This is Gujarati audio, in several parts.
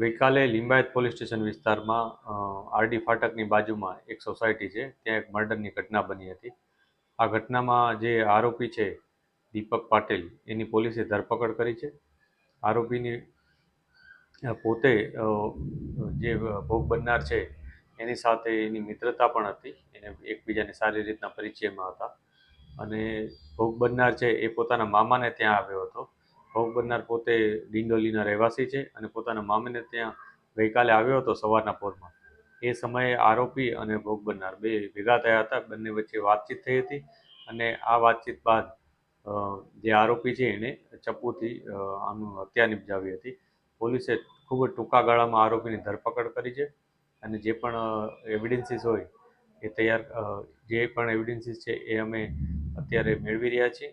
ગઈકાલે લિંબાયત પોલીસ સ્ટેશન વિસ્તારમાં આરડી ફાટકની બાજુમાં એક સોસાયટી છે, ત્યાં એક મર્ડરની ઘટના બની હતી. આ ઘટનામાં જે આરોપી છે, દીપક પાટીલ, એની પોલીસે ધરપકડ કરી છે. આરોપીની પોતે જે ભોગ બનનાર છે, એની સાથે એની મિત્રતા પણ હતી. એને એકબીજાને સારી રીતના પરિચયમાં હતા. અને ભોગ બનનાર છે, એ પોતાના મામાને ત્યાં આવ્યો હતો. ભોગ બનનાર પોતે ડિંડોલીના રહેવાસી છે અને પોતાના મામાને ત્યાં ગઈકાલે આવ્યો હતો સવારના પોરમાં. એ સમયે આરોપી અને ભોગ બનનાર બે ભેગા થયા હતા. બંને વચ્ચે વાતચીત થઈ હતી અને આ વાતચીત બાદ જે આરોપી છે એણે ચપ્પુથી આનું હત્યા નિપજાવી હતી. પોલીસે ખૂબ જ ટૂંકા ગાળામાં આરોપીની ધરપકડ કરી છે અને જે પણ એવિડન્સીસ હોય એ તૈયાર જે પણ એવિડન્સીસ છે એ અમે અત્યારે મેળવી રહ્યા છીએ.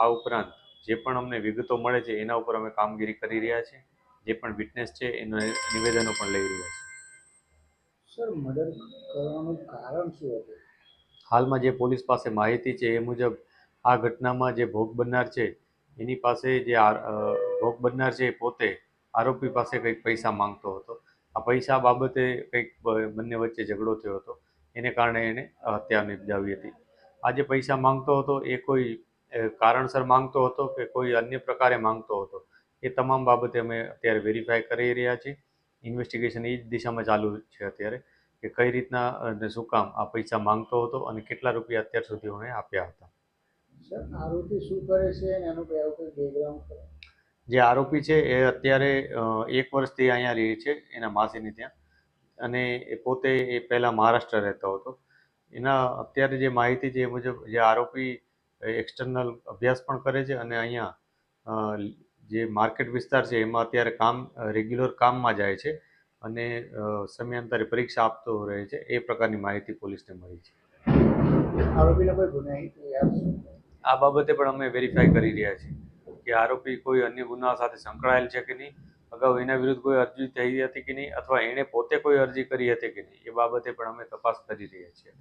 આ ઉપરાંત જે પણ અમને વિગતો મળે છે એના ઉપર અમે કામગીરી કરી રહ્યા છીએ. જે પણ વિટનેસ છે એના નિવેદનો પણ લઈ રહ્યા છીએ. સર મર્ડર કરવાનું કારણ શું હતું? હાલમાં જે પોલીસ પાસે માહિતી છે એ મુજબ આ ઘટનામાં જે ભોગ બનનાર છે એની પાસે જે ભોગ બનનાર છે એ પોતે આરોપી પાસે કંઈક પૈસા માંગતો હતો. આ પૈસા બાબતે કંઈક બંને વચ્ચે ઝઘડો થયો હતો. એને કારણે એને હત્યા નિપજાવી હતી. આ જે પૈસા માંગતો હતો એ કોઈ કારણસર માંગતો હતો કે કોઈ અન્ય પ્રકારે માંગતો હતો. એ તમામ બાબતે અમે અત્યારે વેરીફાઈ કરી રહ્યા છીએ. ઇન્વેસ્ટિગેશન એ જ દિશામાં ચાલુ છે અત્યારે કે કઈ રીતના અને શું કામ આ પૈસા માંગતો હતો અને કેટલા રૂપિયા અત્યાર સુધી અમે આપ્યા હતા. સર આરોપી શું કરે છે એનું જે આરોપી છે એ અત્યારે એક વર્ષથી અહીંયા રહે છે એના માસીની ત્યાં. અને એ પોતે એ પહેલાં મહારાષ્ટ્ર રહેતો હતો. એના અત્યારે જે માહિતી છે મુજબ જે આરોપી એક્સટર્નલ અભ્યાસ પણ કરે છે અને અહીંયા જે માર્કેટ વિસ્તાર છે એમાં અત્યારે કામ રેગ્યુલર કામમાં જાય છે અને સમયાંતરે પરીક્ષા આપતો રહે છે. એ પ્રકારની માહિતી પોલીસને મળી છે? આ બાબતે પણ અમે વેરીફાઈ કરી રહ્યા છીએ કે આરોપી કોઈ અન્ય ગુના સાથે સંકળાયેલ છે કે નહીં અગાઉ એના વિરુદ્ધ કોઈ અરજી થઈ હતી કે નહીં અથવા એણે પોતે કોઈ અરજી કરી હતી કે નહીં એ બાબતે પણ અમે તપાસ કરી રહ્યા છીએ.